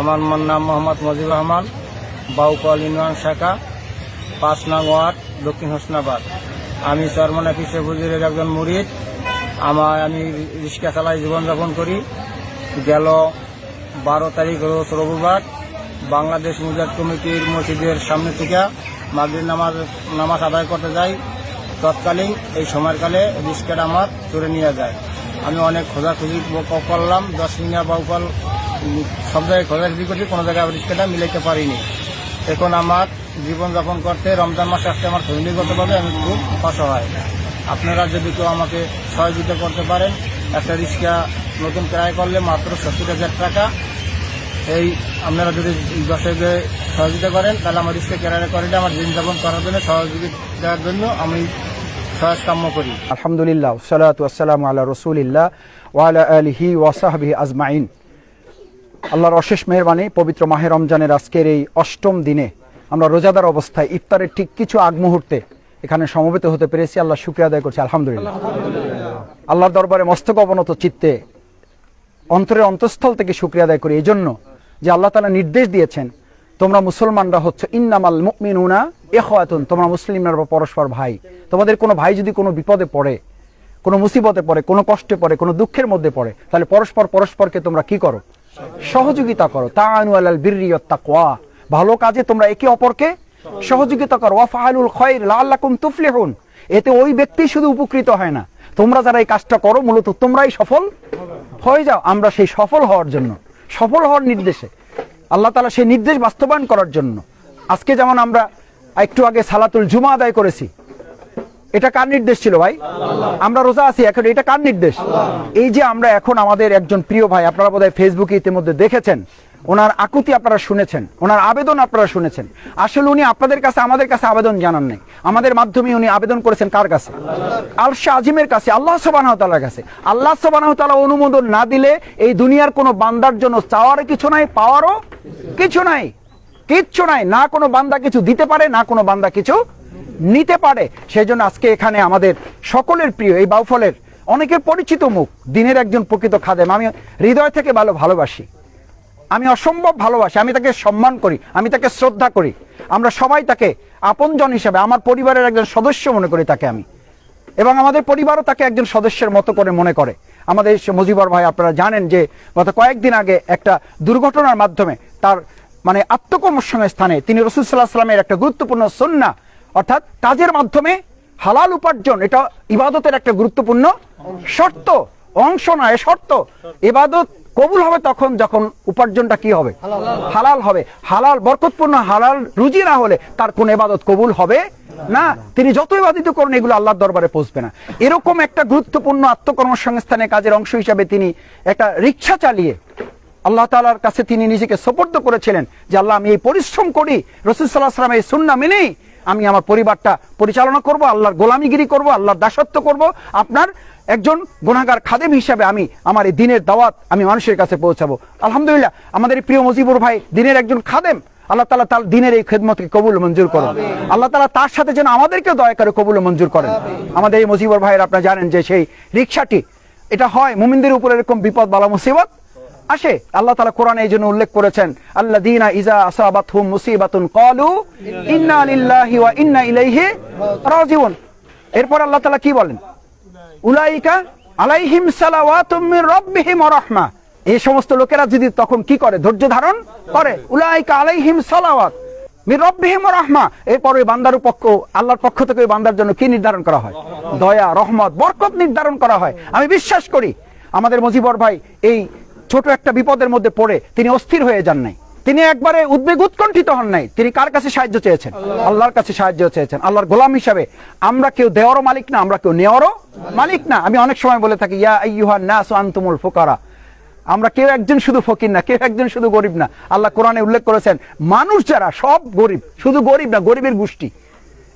আমার নাম মোহাম্মদ মজিবুর রহমান, বাউকল ইউনিয়ন শাখা, পাঁচ নং ওয়ার্ড, দক্ষিণ হোসনাবাদ। আমি চরমনা কিশোর বুজুরের একজন মুরিদ। আমার আমি রিক্সা চালাই জীবনযাপন করি। গেল বারো তারিখ রোজ রবিবার বাংলাদেশ মুজাদ কমিটির মসজিদের সামনে থেকে মাগরিব নামাজ নামাজ আদায় করতে যাই। তৎকালীন এই সময়কালে রিক্সাটা আমার চড়ে নিয়ে যায়। আমি অনেক খোঁজাখুঁজি করলাম। দশ মিনিট বাউকল সব জায়গায় খোঁজাখুঁজি করছি, কোনো জায়গায় রিক্সাটা মিলাইতে পারিনি। এখন আমার জীবনযাপন করতে রমজান মাসে আসতে আমার ফ্যামিলিগতভাবে আমি খুব অসহায়। আপনারা যদি কেউ আমাকে সহযোগিতা করতে পারেন, একটা রিক্সা নতুন ক্রয় করলে মাত্র সত্তর হাজার টাকা। এই আপনারা যদি দশকে সহযোগিতা করেন, তাহলে আমার রিক্সা ক্রয় করে আমার জীবনযাপন করার জন্য সহযোগিতার জন্য আমি করি। আলহামদুলিল্লাহ, সালাতু আসসালামু আলা রসুলিল্লাহ ওয়ালা আলিহি ওয়াসাহাবিহি আজমাইন। আল্লাহর অশেষ মেহরবানি, পবিত্র মাহের রমজানের আজকের এই অষ্টম দিনে আমরা রোজাদার অবস্থায় ইফতারের ঠিক কিছু আগ মুহূর্তে এখানে সমবেত হতে পেরেছি। আল্লাহ শুক্রিয়া আদায় করছি, আলহামদুলিল্লাহ। আল্লাহর দরবারে মস্তক অবনত চিত্তে, অন্তরের অন্তঃস্থল থেকে শুক্রিয়া আদায় করি। এই জন্য যে আল্লাহ তালা নির্দেশ দিয়েছেন, তোমরা মুসলমানরা হচ্ছে, ইন্নামাল মুকমিনুনা এখাতুন তোমরা মুসলিমরা পরস্পর ভাই। তোমাদের কোনো ভাই যদি কোনো বিপদে পড়ে, কোনো মুসিবতে পড়ে, কোনো কষ্টে পড়ে, কোনো দুঃখের মধ্যে পড়ে, তাহলে পরস্পর পরস্পরকে তোমরা কি করো? সহযোগিতা করো। তা আনু আলাল তাকওয়া। ভালো কাজে তোমরা একে অপরকে সহযোগিতা করো। ওয়া ফাআলুল খায়র লাআল্লাকুম তুফলিহুন। এতে ওই ব্যক্তি শুধু উপকৃত হয় না। তোমরা যারা এই কাজটা করো, মূলত তোমরাই সফল হয়ে যাও। আমরা সেই সফল হওয়ার জন্য, সফল হওয়ার নির্দেশে। আল্লাহ তালা সেই নির্দেশ বাস্তবায়ন করার জন্য। আজকে যেমন আমরা একটু আগে সালাতুল জুমা আদায় করেছি এটা কার নির্দেশ ছিল ভাই? আমরা রোজা আছি এখন, এটা কার নির্দেশ? এই যে আমরা এখন আমাদের একজন প্রিয় ভাই, আপনারা বোধহয় ফেসবুকে ইতিমধ্যে দেখেছেন, ওনার আকুতি আপনারা শুনেছেন, ওনার আবেদন আপনারা শুনেছেন। আসলে উনি আপনাদের কাছে, আমাদের কাছে আবেদন জানান নাই। আমাদের মাধ্যমে উনি আবেদন করেছেন কার কাছে? আলশা আজিমের কাছে, আল্লাহ সোবানাহতালার কাছে। আল্লাহ সোবানাহতালা অনুমোদন না দিলে এই দুনিয়ার কোনো বান্দার জন্য চাওয়ার কিছু নাই, পাওয়ারও কিছু নাই, কিচ্ছু নাই। না কোনো বান্দা কিছু দিতে পারে, না কোনো বান্দা কিছু নিতে পারে। সেই জন্য আজকে এখানে আমাদের সকলের প্রিয় এই বাউফলের অনেকের পরিচিত মুখ, দিনের একজন প্রকৃত খাদেম। আমি হৃদয় থেকে ভালো ভালোবাসি। আমি অসম্ভব ভালোবাসি। আমি তাকে সম্মান করি। আমি তাকে শ্রদ্ধা করি। আমরা সবাই তাকে আপনজন হিসেবে, আমার পরিবারের একজন সদস্য মনে করি তাকে আমি। এবং আমাদের পরিবারও তাকে একজন সদস্যের মতো করে মনে করে। আমাদের মুজিবর ভাই আপনারা জানেন যে গত কয়েকদিন আগে একটা দুর্ঘটনার মাধ্যমে তার মানে আত্মকর্মসংস্থানে স্থানে তিনি রসুল সাল্লাহ সাল্লামের একটা গুরুত্বপূর্ণ সন্না অর্থাৎ কাজের মাধ্যমে হালাল উপার্জন এটা ইবাদতের একটা গুরুত্বপূর্ণ শর্ত অংশ নয় শর্ত। ইবাদত কবুল হবে তখন যখন উপার্জনটা কি হবে? হালাল হবে। হালাল বরকতপূর্ণ হালাল রুজি না হলে তার কোন এবাদত কবুল হবে না। তিনি যত ইবাদিত করুন এগুলো আল্লাহর দরবারে পৌঁছবে না। এরকম একটা গুরুত্বপূর্ণ আত্মকর্মসংস্থানের কাজের অংশ হিসাবে তিনি একটা রিক্সা চালিয়ে আল্লাহ তালার কাছে তিনি নিজেকে সোপর্দ করেছিলেন যে আল্লাহ আমি এই পরিশ্রম করি। রসুল সাল্লাহ সাল্লাম এই সুন্না মেনেই আমি আমার পরিবারটা পরিচালনা করব আল্লাহর গোলামিগিরি করব আল্লাহর দাসত্ব করব। আপনার একজন গুণাগার খাদেম হিসাবে আমি আমার এই দিনের দাওয়াত আমি মানুষের কাছে পৌঁছাবো। আলহামদুলিল্লাহ আমাদের প্রিয় মুজিবুর ভাই দিনের একজন খাদেম আল্লাহ তালা তার দিনের এই খেদমতকে কবুল মঞ্জুর করেন। আল্লাহ তালা তার সাথে যেন আমাদেরকে দয়া করে কবুল মঞ্জুর করেন। আমাদের এই মুজিবুর ভাইয়ের আপনারা জানেন যে সেই রিক্সাটি এটা হয় মুমিনদের উপর এরকম বিপদ বালা মুসিবত। আসে। আল্লাহ তালা কোরআনে এই জন্য উল্লেখ করেছেন আল্লাহ দিনা ইজা আসাবাত হুম মুসিবাতুন কলু ইন্না ওয়া ইন্না ইলাইহি রাজিউন। এরপর আল্লাহ তালা কি বলেন? উলাইকা আলাইহিম সালাওয়াতুম মির রাব্বিহিম ওয়া রাহমা। এই সমস্ত লোকেরা যদি তখন কি করে? ধৈর্য ধারণ করে? উলাইকা আলাইহিম সালাওয়াত মির ওয়া রাহমা। এরপর ওই বান্দার পক্ষ আল্লাহর পক্ষ থেকে ওই বান্দার জন্য কি নির্ধারণ করা হয়? দয়া, রহমত, বরকত নির্ধারণ করা হয়। আমি বিশ্বাস করি, আমাদের মুজিবর ভাই এই ছোট একটা বিপদের মধ্যে পড়ে তিনি অস্থির হয়ে যান নাই। তিনি একবারে উদ্বেগ উৎকণ্ঠিত হন নাই। তিনি কার কাছে সাহায্য চেয়েছেন? আল্লাহর কাছে সাহায্য চেয়েছেন। আল্লাহর গোলাম হিসাবে আমরা কেউ দেওয়ারও মালিক না, আমরা কেউ নেওয়ারও মালিক না। আমি অনেক সময় বলে থাকি, ইয়া নাস আনতুমুল ফুকারা। আমরা কেউ একজন শুধু ফকির না, কেউ একজন শুধু গরিব না। আল্লাহ কোরআনে উল্লেখ করেছেন, মানুষ যারা সব গরিব, শুধু গরিব না, গরিবের গোষ্ঠী।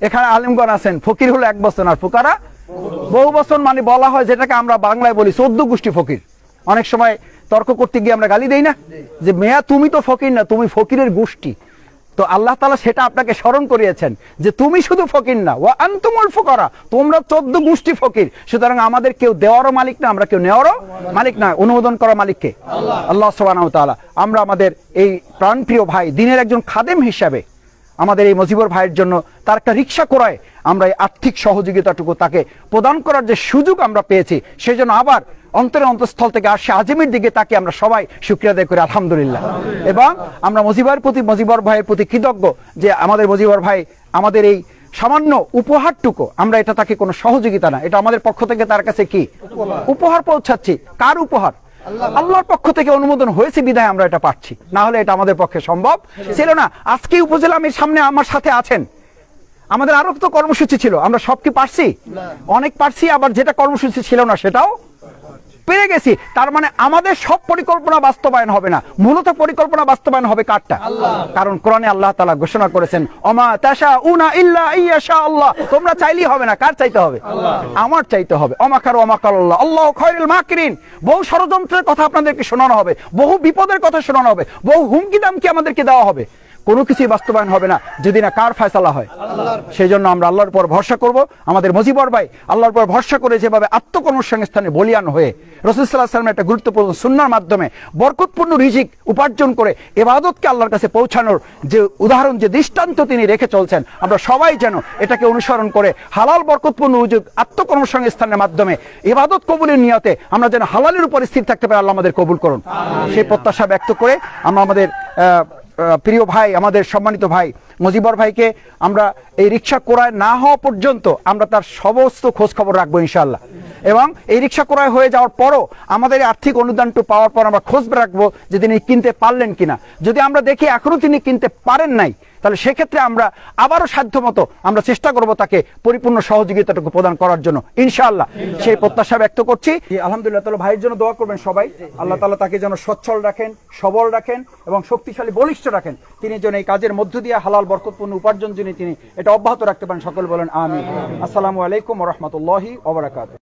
এখানে আলিমগণ আছেন, ফকির হলো এক বছর আর ফোকারা বহু বছর মানে বলা হয় যেটাকে আমরা বাংলায় বলি চোদ্দ গোষ্ঠী ফকির। অনেক সময় তর্ক করতে গিয়ে আমরা গালি দেই না? যে মেয়া, তুমি তো ফকির না, তুমি ফকিরের গোষ্ঠী। তো আল্লাহ তালা সেটা আপনাকে স্মরণ করিয়েছেন যে তুমি শুধু ফকির না ও আন্তুমুল ফকরা, তোমরা চোদ্দ গোষ্ঠী ফকির। সুতরাং আমাদের কেউ দেওয়ারও মালিক না, আমরা কেউ নেওয়ারও মালিক না। অনুমোদন করা মালিককে আল্লাহ তাআলা। আমরা আমাদের এই প্রাণপ্রিয় ভাই, দিনের একজন খাদেম হিসাবে আমাদের এই মজিবর ভাইয়ের জন্য তার একটা রিক্সা করায়, আমরা এই আর্থিক সহযোগিতাটুকু তাকে প্রদান করার যে সুযোগ আমরা পেয়েছি সেই জন্য আবার অন্তরের অন্তঃস্থল থেকে আসে আজিমের দিকে তাকে আমরা সবাই শুক্রিয়া আদায় করি, আলহামদুলিল্লাহ। এবং আমরা মজিবর প্রতি মজিবর ভাইয়ের প্রতি কৃতজ্ঞ যে আমাদের মজিবর ভাই আমাদের এই সামান্য উপহারটুকু, আমরা এটা তাকে কোনো সহযোগিতা না, এটা আমাদের পক্ষ থেকে তার কাছে কি? উপহার পৌঁছাচ্ছি। কার উপহার? আল্লাহর পক্ষ থেকে অনুমোদন হয়েছে বিধায় আমরা এটা পাচ্ছি। না হলে এটা আমাদের পক্ষে সম্ভব ছিল না। আজকে উপজেলা আমির সামনে আমার সাথে আছেন। আমাদের আরও তো কর্মসূচি ছিল, আমরা সব কি পারছি? অনেক পারছি, আবার যেটা কর্মসূচি ছিল না সেটাও পেরে গেছি তার মানে আমাদের সব পরিকল্পনা বাস্তবায়ন হবে না। মূলত পরিকল্পনা বাস্তবায়ন হবে কারটা? কারণ কোরআনে আল্লাহ তালা ঘোষণা করেছেন অমা তাশা উনা ইল্লা ইয়াশা আল্লাহ তোমরা চাইলেই হবে না কার চাইতে হবে? আমার চাইতে হবে। অমা অমাকার অমাকার আল্লাহ আল্লাহ খয়রুল মাকরিন। বহু ষড়যন্ত্রের কথা আপনাদেরকে শোনানো হবে। বহু বিপদের কথা শোনানো হবে। বহু হুমকি দামকি আমাদেরকে দেওয়া হবে। কোনো কিছুই বাস্তবায়ন হবে না, যদি না কার ফয়সালা হয়। সেই জন্য আমরা আল্লাহর পর ভরসা করব। আমাদের মজিবর ভাই আল্লাহর পর ভরসা করে যেভাবে আত্মকর্মসংস্থানে বলিয়ান হয়ে রসুল্লাহ একটা গুরুত্বপূর্ণ সুন্নার মাধ্যমে বরকতপূর্ণ রিজিক উপার্জন করে এবাদতকে আল্লাহর কাছে পৌঁছানোর যে উদাহরণ, যে দৃষ্টান্ত তিনি রেখে চলছেন, আমরা সবাই যেন এটাকে অনুসরণ করে হালাল বরকতপূর্ণ উদ্যোগ আত্মকর্মসংস্থানের মাধ্যমে এবাদত কবুলের নিয়তে আমরা যেন হালালের উপর স্থির থাকতে পারি, আল্লাহ আমাদের কবুল করুন। সেই প্রত্যাশা ব্যক্ত করে আমরা আমাদের প্রিয় ভাই, আমাদের সম্মানিত ভাই মজিবর ভাইকে আমরা এই রিক্সা ক্রয় না হওয়া পর্যন্ত আমরা তার সমস্ত খোঁজ খবর রাখব ইনশাল্লাহ এবং এই রিক্সা ক্রয় হয়ে যাওয়ার পরও আমাদের আর্থিক অনুদানটু পাওয়ার পর আমরা খোঁজ রাখব যে তিনি কিনতে পারলেন কিনা। যদি আমরা দেখি এখনও তিনি কিনতে পারেন নাই তাহলে সেক্ষেত্রে আমরা আবারও সাধ্যমতো আমরা চেষ্টা করব তাকে পরিপূর্ণ সহযোগিতাটুকু প্রদান করার জন্য। ইনশাআল্লাহ সেই প্রত্যাশা ব্যক্ত করছি। আলহামদুলিল্লাহ, তাহলে ভাইয়ের জন্য দোয়া করবেন সবাই। আল্লাহ তালা তাকে যেন সচ্ছল রাখেন, সবল রাখেন এবং শক্তিশালী, বলিষ্ঠ রাখেন। তিনি যেন এই কাজের মধ্য দিয়ে হালাল, বরকতপূর্ণ উপার্জন যিনি, তিনি এটা অব্যাহত রাখতে পারেন। সকল বলেন আমি আসসালামু আলাইকুম রহমতুল্লাহি ওবরাকাত